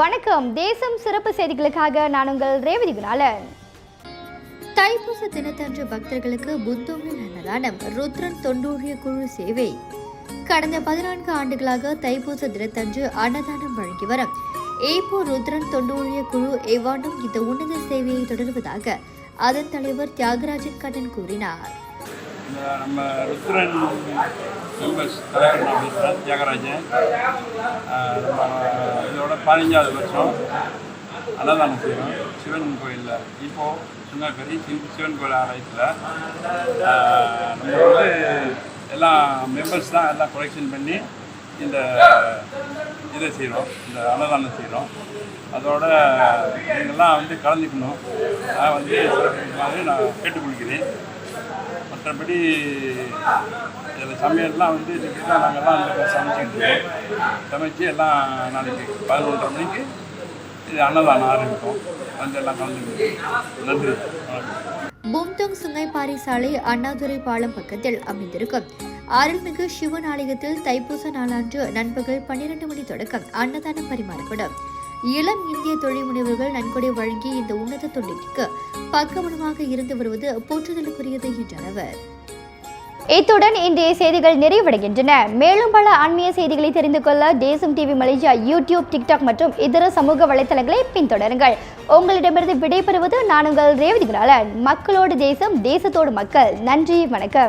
வணக்கம். தேசம் சிறப்பு செய்திகளுக்காக நான் உங்கள் ரேவதி குணாலன். தைப்பூச தினத்தன்று பக்தர்களுக்கு புத்தோமில் அன்னதானம். ருத்ரன் தொண்டூழிய குழு சேவை. கடந்த பதினான்கு ஆண்டுகளாக தைப்பூச தினத்தன்று அன்னதானம் வழங்கி வரும். ஏப்போ ருத்ரன் தொண்டூழிய குழு இவ்வாண்டும் இந்த உன்னத சேவையை தொடர்வதாக அதன் தலைவர் தியாகராஜன் கண்ணன் கூறினார். நம்ம ருத்ரன் மெம்பர்ஸ் தலைவர் தியாகராஜன் பதினஞ்சாவது வருஷம் அன்னதானம் செய்வோம் சிவன் கோயிலில். இப்போ சுங்காக்கரி சிவ சிவன் கோயில் ஆலயத்தில் நம்ம வந்து எல்லாம் மெம்பர்ஸ் தான் எல்லாம் கொலெக்ஷன் பண்ணி இந்த இதை செய்கிறோம் இந்த அன்னதானம் செய்கிறோம் அதோட நீங்கள்லாம் வந்து கலந்துக்கணும். நான் வந்து சிறப்பிக்குமாறு நான் கேட்டுக்கொள்கிறேன். மற்றபடி இதில் சமையல்லாம் வந்து இன்றைக்கி தான் நாங்கள்லாம் இங்கே சமைச்சிக்கிட்டு சமைச்சு எல்லாம் நாளைக்கு பதினொன்றரை மணிக்கு இது அன்னதானம் ஆரம்பிக்கும் வந்து எல்லாம் கலந்துக்கிட்டு நன்றி. வணக்கம். பூம்தோங் சுங்கைப்பாறை சாலை அண்ணாதுரை பாலம் பக்கத்தில் அமைந்திருக்கும். அருள்மிகு சிவன் ஆலயத்தில் தைப்பூச நாளன்று நண்பகல் பன்னிரண்டு மணி தொடக்கம் அன்னதானம் பரிமாறப்படும். இளம் இந்திய தொழில் முனைவர்கள் நன்கொடை வழங்கி இந்த உன்னத தொண்டிற்கு பக்கபலமாக இருந்து வருவது போற்றுதலுக்குரியது என்றார் அவர். இத்துடன் இன்றைய செய்திகள் நிறைவடைகின்றன. மேலும் பல ஆன்மீக செய்திகளை தெரிந்து கொள்ள தேசம் டிவி மலேசியா யூடியூப் டிக்டாக் மற்றும் இதர சமூக வலைத்தளங்களை பின்தொடருங்கள். உங்களிடமிருந்து விடைபெறுவது நான் உங்கள் ரேவதி குணாலன் மக்களோடு தேசம் தேசத்தோடு மக்கள். நன்றி வணக்கம்.